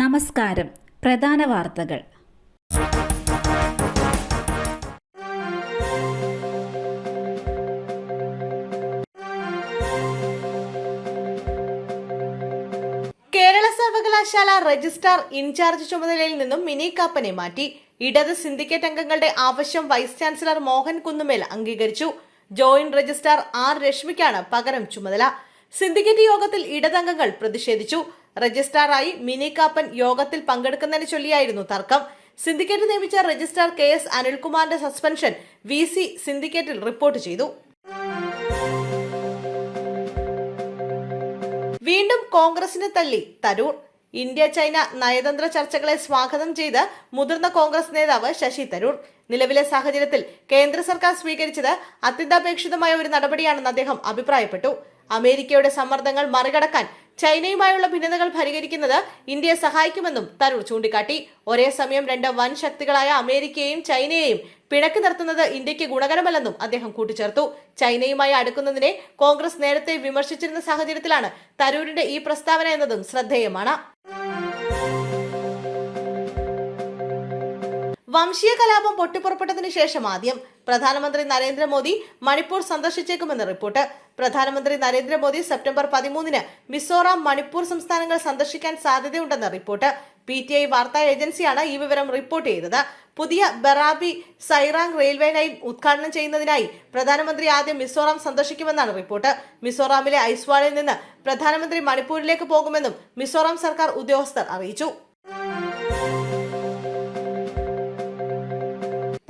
നമസ്കാരം. പ്രധാന വാർത്തകൾ. കേരള സർവകലാശാല രജിസ്ട്രാർ ഇൻചാർജ് ചുമതലയിൽ നിന്നും മിനി കാപ്പനെ മാറ്റി. ഇടത് സിൻഡിക്കേറ്റ് അംഗങ്ങളുടെ ആവശ്യം വൈസ് ചാൻസലർ മോഹൻ കുന്നുമേൽ അംഗീകരിച്ചു. ജോയിന്റ് രജിസ്ട്രാർ ആർ രശ്മിക്കാണ് പകരം ചുമതല. സിൻഡിക്കേറ്റ് യോഗത്തിൽ ഇടതംഗങ്ങൾ പ്രതിഷേധിച്ചു. രജിസ്ട്രാറായി മിനി കാപ്പൻ യോഗത്തിൽ പങ്കെടുക്കുന്നതിന് ചൊല്ലിയായിരുന്നു തർക്കം. സിൻഡിക്കേറ്റ് നിയമിച്ച രജിസ്ട്രാർ കെ എസ് അനിൽകുമാറിന്റെ സസ്പെൻഷൻ വി സി സിൻഡിക്കേറ്റിൽ റിപ്പോർട്ട് ചെയ്തു. വീണ്ടും കോൺഗ്രസിനെ തള്ളി തരൂർ. ഇന്ത്യ ചൈന നയതന്ത്ര ചർച്ചകളെ സ്വാഗതം ചെയ്ത് മുതിർന്ന കോൺഗ്രസ് നേതാവ് ശശി തരൂർ. നിലവിലെ സാഹചര്യത്തിൽ കേന്ദ്ര സർക്കാർ സ്വീകരിച്ചത് അത്യന്താപേക്ഷിതമായ ഒരു നടപടിയാണെന്ന് അദ്ദേഹം അഭിപ്രായപ്പെട്ടു. അമേരിക്കയുടെ സമ്മർദ്ദങ്ങൾ മറികടക്കാൻ ചൈനയുമായുള്ള ഭിന്നതകൾ പരിഹരിക്കുന്നത് ഇന്ത്യയെ സഹായിക്കുമെന്നും തരൂർ ചൂണ്ടിക്കാട്ടി. ഒരേ സമയം രണ്ട് വൻ ശക്തികളായ അമേരിക്കയെയും ചൈനയെയും പിണക്കി നിർത്തുന്നത് ഇന്ത്യയ്ക്ക് ഗുണകരമല്ലെന്നും അദ്ദേഹം കൂട്ടിച്ചേർത്തു. ചൈനയുമായി അടുക്കുന്നതിനെ കോൺഗ്രസ് നേരത്തെ വിമർശിച്ചിരുന്ന സാഹചര്യത്തിലാണ് തരൂരിന്റെ ഈ പ്രസ്താവന എന്നതും ശ്രദ്ധേയമാണ്. വംശീയ കലാപം പൊട്ടിപ്പുറപ്പെട്ടതിനു ശേഷം ആദ്യം പ്രധാനമന്ത്രി നരേന്ദ്രമോദി മണിപ്പൂർ സന്ദർശിച്ചേക്കുമെന്ന് റിപ്പോർട്ട്. പ്രധാനമന്ത്രി നരേന്ദ്രമോദി സെപ്റ്റംബർ പതിമൂന്നിന് മിസോറാം മണിപ്പൂർ സംസ്ഥാനങ്ങൾ സന്ദർശിക്കാൻ സാധ്യതയുണ്ടെന്ന് റിപ്പോർട്ട് പി ടി ഐ വാർത്താ ഏജൻസിയാണ് ഈ വിവരം റിപ്പോർട്ട് ചെയ്തത്. പുതിയ ബറാബി സൈറാങ് റെയിൽവേ ലൈൻ ഉദ്ഘാടനം ചെയ്യുന്നതിനായി പ്രധാനമന്ത്രി ആദ്യം മിസോറാം സന്ദർശിക്കുമെന്നാണ് റിപ്പോർട്ട്. മിസോറാമിലെ ഐസ്വാളിൽ നിന്ന് പ്രധാനമന്ത്രി മണിപ്പൂരിലേക്ക് പോകുമെന്നും മിസോറാം സർക്കാർ ഉദ്യോഗസ്ഥർ അറിയിച്ചു.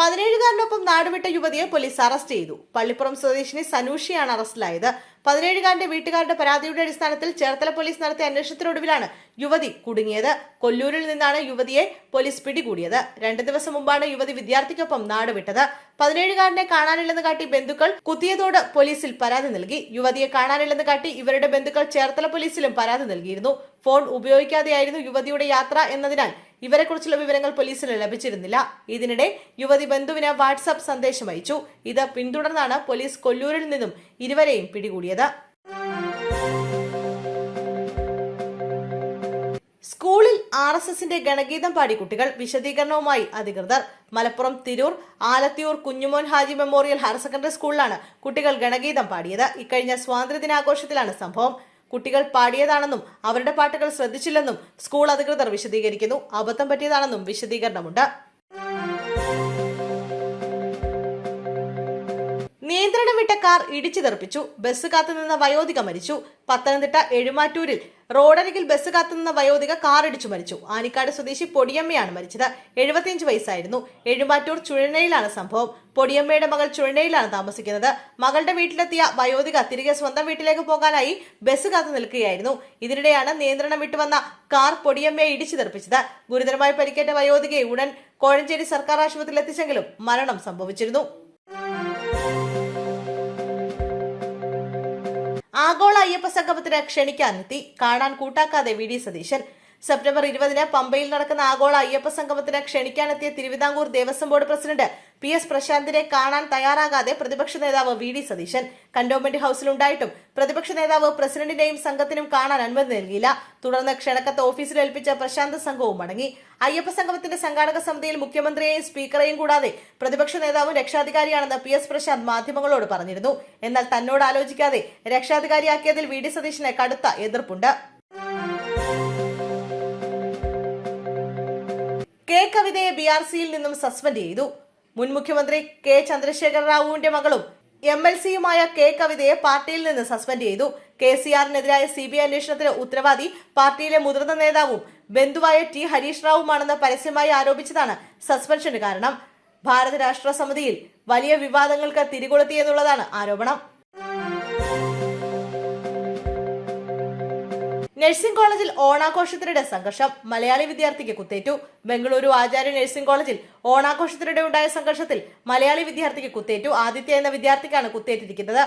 പതിനേഴുകാരനൊപ്പം നാടുവിട്ട യുവതിയെ പോലീസ് അറസ്റ്റ് ചെയ്തു. പള്ളിപ്പുറം സ്വദേശിനി സനൂഷിയാണ് അറസ്റ്റിലായത്. പതിനേഴുകാരന്റെ വീട്ടുകാരുടെ പരാതിയുടെ അടിസ്ഥാനത്തിൽ ചേർത്തല പോലീസ് നടത്തിയ അന്വേഷണത്തിനൊടുവിലാണ് യുവതി കുടുങ്ങിയത്. കൊല്ലൂരിൽ നിന്നാണ് യുവതിയെ പോലീസ് പിടികൂടിയത്. രണ്ടു ദിവസം മുമ്പാണ് യുവതി വിദ്യാർത്ഥിക്കൊപ്പം നാടുവിട്ടത്. പതിനേഴുകാരനെ കാണാനില്ലെന്ന് കാട്ടി ബന്ധുക്കൾ കുത്തിയതോട് പോലീസിൽ പരാതി നൽകി. യുവതിയെ കാണാനില്ലെന്ന് കാട്ടി ഇവരുടെ ബന്ധുക്കൾ ചേർത്തല പോലീസിലും പരാതി നൽകിയിരുന്നു. ഫോൺ ഉപയോഗിക്കാതെയായിരുന്നു യുവതിയുടെ യാത്ര എന്നതിനാൽ ഇവരെക്കുറിച്ചുള്ള വിവരങ്ങൾ പോലീസിന് ലഭിച്ചിരുന്നില്ല. ഇതിനിടെ യുവതി ബന്ധുവിന് വാട്സാപ്പ് സന്ദേശം അയച്ചു. ഇത് പിന്തുടർന്നാണ് പോലീസ് കൊല്ലൂരിൽ നിന്നും ഇരുവരെയും പിടികൂടിയത്. സ്കൂളിൽ ആർ എസ് എസിന്റെ ഗണഗീതം പാടി കുട്ടികൾ വിശദീകരണവുമായി അധികൃതർ. Malappuram Tirur Alathiyur Kunhumon Haji memorial higher secondary സ്കൂളിലാണ് കുട്ടികൾ ഗണഗീതം പാടിയത്. ഇക്കഴിഞ്ഞ സ്വാതന്ത്ര്യദിനാഘോഷത്തിലാണ് സംഭവം. കുട്ടികൾ പാടിയതാണെന്നും അവരുടെ പാട്ടുകൾ ശ്രദ്ധിച്ചില്ലെന്നും സ്കൂൾ അധികൃതർ വിശദീകരിക്കുന്നു. അബദ്ധം പറ്റിയതാണെന്നും വിശദീകരണമുണ്ട്. നിയന്ത്രണം വിട്ട കാർ ഇടിച്ചു തെറിപ്പിച്ചു. ബസ് കാത്തുനിന്ന വയോധിക മരിച്ചു. പത്തനംതിട്ട എഴുമാറ്റൂരിൽ റോഡരികിൽ ബസ് കാത്തുനിന്ന വയോധിക കാർ ഇടിച്ചു മരിച്ചു. ആനിക്കാട് സ്വദേശി പൊടിയമ്മയാണ് മരിച്ചത്. എഴുപത്തിയഞ്ച് വയസ്സായിരുന്നു. എഴുമാറ്റൂർ ചുഴനയിലാണ് സംഭവം. പൊടിയമ്മയുടെ മകൾ ചുഴനയിലാണ് താമസിക്കുന്നത്. മകളുടെ വീട്ടിലെത്തിയ വയോധിക തിരികെ സ്വന്തം വീട്ടിലേക്ക് പോകാനായി ബസ് കാത്തു നിൽക്കുകയായിരുന്നു. ഇതിനിടെയാണ് നിയന്ത്രണം വിട്ടുവന്ന കാർ പൊടിയമ്മയെ ഇടിച്ചു തെറിപ്പിച്ചത്. ഗുരുതരമായി പരിക്കേറ്റ വയോധികയെ ഉടൻ കോഴഞ്ചേരി സർക്കാർ ആശുപത്രിയിൽ എത്തിച്ചെങ്കിലും മരണം സംഭവിച്ചിരുന്നു. ആഗോള അയ്യപ്പ സംഗമത്തിന് ക്ഷണിക്കാനെത്തി കാണാൻ കൂട്ടാക്കാതെ വി ഡി സതീശൻ. സെപ്റ്റംബർ ഇരുപതിന് പമ്പയിൽ നടക്കുന്ന ആഗോള അയ്യപ്പ സംഗമത്തിന് ക്ഷണിക്കാനെത്തിയ Travancore Devaswom board president P S പ്രശാന്തിനെ കാണാൻ തയ്യാറാകാതെ പ്രതിപക്ഷ നേതാവ് വി ഡി സതീശൻ. കന്റോൺമെന്റ് ഹൌസിലുണ്ടായിട്ടും പ്രതിപക്ഷ നേതാവ് പ്രസിഡന്റിനെയും സംഘത്തിനും കാണാൻ അനുമതി നൽകിയില്ല. തുടർന്ന് ക്ഷണക്കത്ത് ഓഫീസിൽ ഏൽപ്പിച്ച പ്രശാന്ത് സംഘവും മടങ്ങി. അയ്യപ്പ സംഗമത്തിന്റെ സംഘാടക സമിതിയിൽ മുഖ്യമന്ത്രിയെയും സ്പീക്കറെയും കൂടാതെ പ്രതിപക്ഷ നേതാവും രക്ഷാധികാരിയാണെന്ന് പി എസ് പ്രശാന്ത് മാധ്യമങ്ങളോട് പറഞ്ഞിരുന്നു. എന്നാൽ തന്നോട് ആലോചിക്കാതെ രക്ഷാധികാരിയാക്കിയതിൽ വി ഡി സതീശന് കടുത്ത എതിർപ്പുണ്ട്. കെ കവിതയെ ബി ആർ സിയിൽ നിന്നും സസ്പെൻഡ് ചെയ്തു. മുൻ മുഖ്യമന്ത്രി കെ ചന്ദ്രശേഖർ റാവുവിന്റെ മകളും എം എൽ സിയുമായ കെ കവിതയെ പാർട്ടിയിൽ നിന്ന് സസ്പെൻഡ് ചെയ്തു. കെ സി ആറിനെതിരായ സി ബി ഐ അന്വേഷണത്തിന് ഉത്തരവാദി പാർട്ടിയിലെ മുതിർന്ന നേതാവും ബന്ധുവായ ടി ഹരീഷ് റാവുമാണെന്ന് പരസ്യമായി ആരോപിച്ചതാണ് സസ്പെൻഷന് കാരണം. ഭാരത രാഷ്ട്ര സമിതിയിൽ വലിയ വിവാദങ്ങൾക്ക് തിരികൊളുത്തിയെന്നുള്ളതാണ് ആരോപണം. നഴ്സിംഗ് കോളേജിൽ ഓണാഘോഷത്തിനിടെ സംഘർഷം. മലയാളി വിദ്യാർത്ഥിക്ക് കുത്തേറ്റു. ബംഗളൂരു ആചാര്യ നഴ്സിംഗ് കോളേജിൽ ഓണാഘോഷത്തിനിടെ ഉണ്ടായ സംഘർഷത്തിൽ മലയാളി വിദ്യാർത്ഥിക്ക് കുത്തേറ്റു. ആദിത്യ എന്ന വിദ്യാർത്ഥിക്കാണ് കുത്തേറ്റിരിക്കുന്നത്.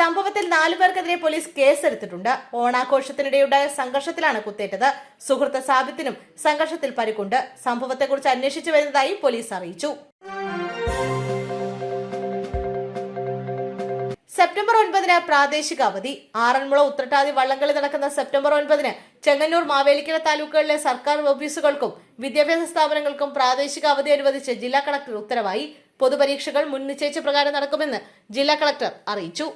സംഭവത്തിൽ നാലു പേർക്കെതിരെ പോലീസ് കേസെടുത്തിട്ടുണ്ട്. ഓണാഘോഷത്തിനിടെയുണ്ടായ സംഘർഷത്തിലാണ് കുത്തേറ്റത്. സുഹൃത്ത് സാബിത്തിനും സംഘർഷത്തിൽ പരിക്കുണ്ട്. സംഭവത്തെക്കുറിച്ച് അന്വേഷിച്ചു വരുന്നതായി പോലീസ് അറിയിച്ചു. സെപ്റ്റംബർ ഒൻപതിന് പ്രാദേശിക അവധി. ആറന്മുള ഉത്രട്ടാതി വള്ളംകളി നടക്കുന്ന സെപ്റ്റംബർ ഒൻപതിന് ചെങ്ങന്നൂർ മാവേലിക്കര താലൂക്കുകളിലെ സർക്കാർ ഓഫീസുകൾക്കും വിദ്യാഭ്യാസ സ്ഥാപനങ്ങൾക്കും പ്രാദേശിക അവധി അനുവദിച്ച് ജില്ലാ കളക്ടർ ഉത്തരവായി. പൊതുപരീക്ഷകൾ മുൻനിശ്ചയിച്ച പ്രകാരം നടക്കുമെന്ന് ജില്ലാ കളക്ടർ അറിയിച്ചു.